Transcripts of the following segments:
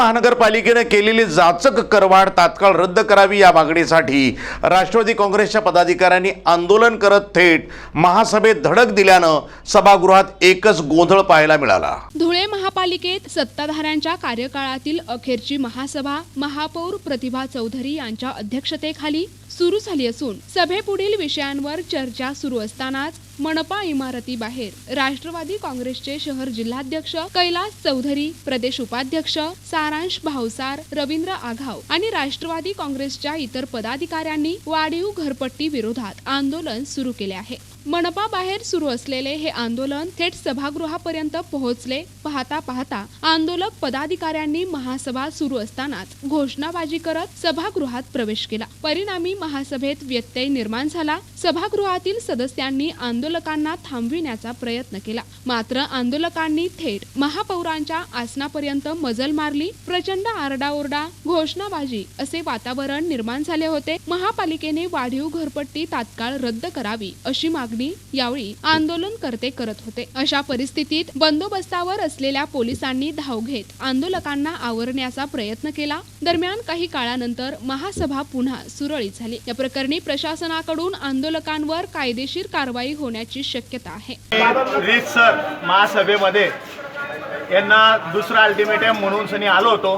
महानगरपालिकेनं केलेली जाचक करवाढ तात्काळ रद्द करावी या मागणीसाठी राष्ट्रवादी काँग्रेसच्या पदाधिकाऱ्यांनी आंदोलन करत थेट महासभेत धडक दिल्यानं सभागृहात एकच गोंधळ पाहायला मिळाला. धुळे महापालिकेत सत्ताधाऱ्यांच्या कार्यकाळातील अखेरची महासभा महापौर प्रतिभा चौधरी यांच्या अध्यक्षतेखाली सुरू झाली असून सभेपुढील विषयांवर चर्चा सुरू असतानाच मनपा इमारतीबाहेर राष्ट्रवादी काँग्रेसचे शहर जिल्हाध्यक्ष कैलास चौधरी प्रदेश उपाध्यक्ष सारांश भावसार रवींद्र आघाव आणि राष्ट्रवादी काँग्रेसच्या इतर पदाधिकाऱ्यांनी वाढीव घरपट्टी विरोधात आंदोलन सुरू केले आहे. मनपा बाहेर सुरू असलेले हे आंदोलन थेट सभागृहापर्यंत पोहोचले पाहता पाहता आंदोलक पदाधिकाऱ्यांनी महासभा सुरू असतानाच घोषणाबाजी करत सभागृहात प्रवेश केला. परिणामी महा महासभेत व्यत्यय निर्माण झाला. सभागृहातील सदस्यांनी आंदोलकांना थांबविण्याचा प्रयत्न केला. मात्र आंदोलकांनी थेट महापौरांच्या आसनापर्यंत मजल मारली. प्रचंड आरडाओरडा घोषणाबाजी असे वातावरण निर्माण झाले होते. महापालिकेने वाढीव घरपट्टी तात्काळ रद्द करावी अशी मागणी यावेळी आंदोलनकर्ते करत होते. अशा परिस्थितीत बंदोबस्तावर असलेल्या पोलिसांनी धाव घेत आंदोलकांना आवरण्याचा प्रयत्न केला. दरम्यान काही काळानंतर महासभा पुन्हा सुरळीत झाली. या प्रकरणी प्रशासनाकडून आंदोलकांवर कायदेशीर कारवाई होण्याची शक्यता आहे. रीतसर महासभेमध्ये यांना दुसरा अल्टिमेटम म्हणून सनी आलो होतो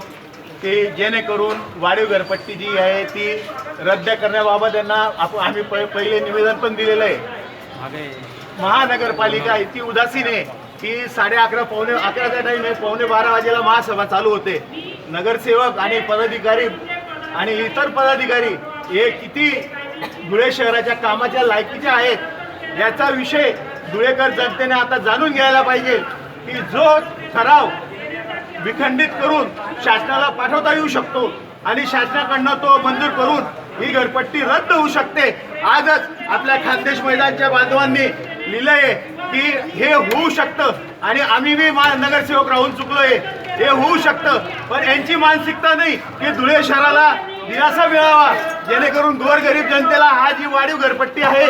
की जेणेकरून वाढीव घरपट्टी जी आहे ती रद्द करण्याबाबत यांना आपण आम्ही पहिले निवेदन पण दिलेलं आहे. महानगरपालिका इतकी उदासीन आहे की साडे अकरा पावणे अकराचा टाईम आहे पावणे बारा वाजेला महासभा चालू होते. नगरसेवक आणि पदाधिकारी आणि इतर पदाधिकारी हे किती धुळे शहराच्या कामाच्या लायकीचे आहेत याचा विषय धुळेकर जनतेने आता जाणून घ्यायला पाहिजे की जो ठराव विखंडित करून शासनाला पाठवता येऊ शकतो आणि शासनाकडनं तो मंजूर करून ही घरपट्टी रद्द होऊ शकते. आजच आपल्या खानदेश मैदानच्या बांधवांनी लिहिलंय की हे होऊ शकतं आणि आम्ही बी मा नगरसेवक राहून चुकलोय. हे होऊ शकतं. पण यांची मानसिकता नाही की धुळे शहराला दिलासा मिळावा. जेणेकरून गोरगरीब जनतेला हा जी वाढीव घरपट्टी आहे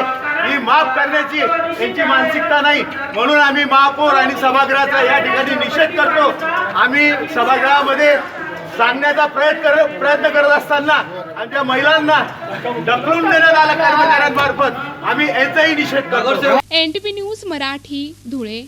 ही माफ करण्याची त्यांची मानसिकता नाही. म्हणून आम्ही महापौर आणि सभागृहाचा या ठिकाणी निषेध करतो. आम्ही सभागृहामध्ये सांगण्याचा प्रयत्न कर प्रयत्न करत असताना आमच्या महिलांना ढकलून देण्यात आलं कर्मचाऱ्यांमार्फत. आम्ही याचाही निषेध करतो. NTP news Marathi Dhule.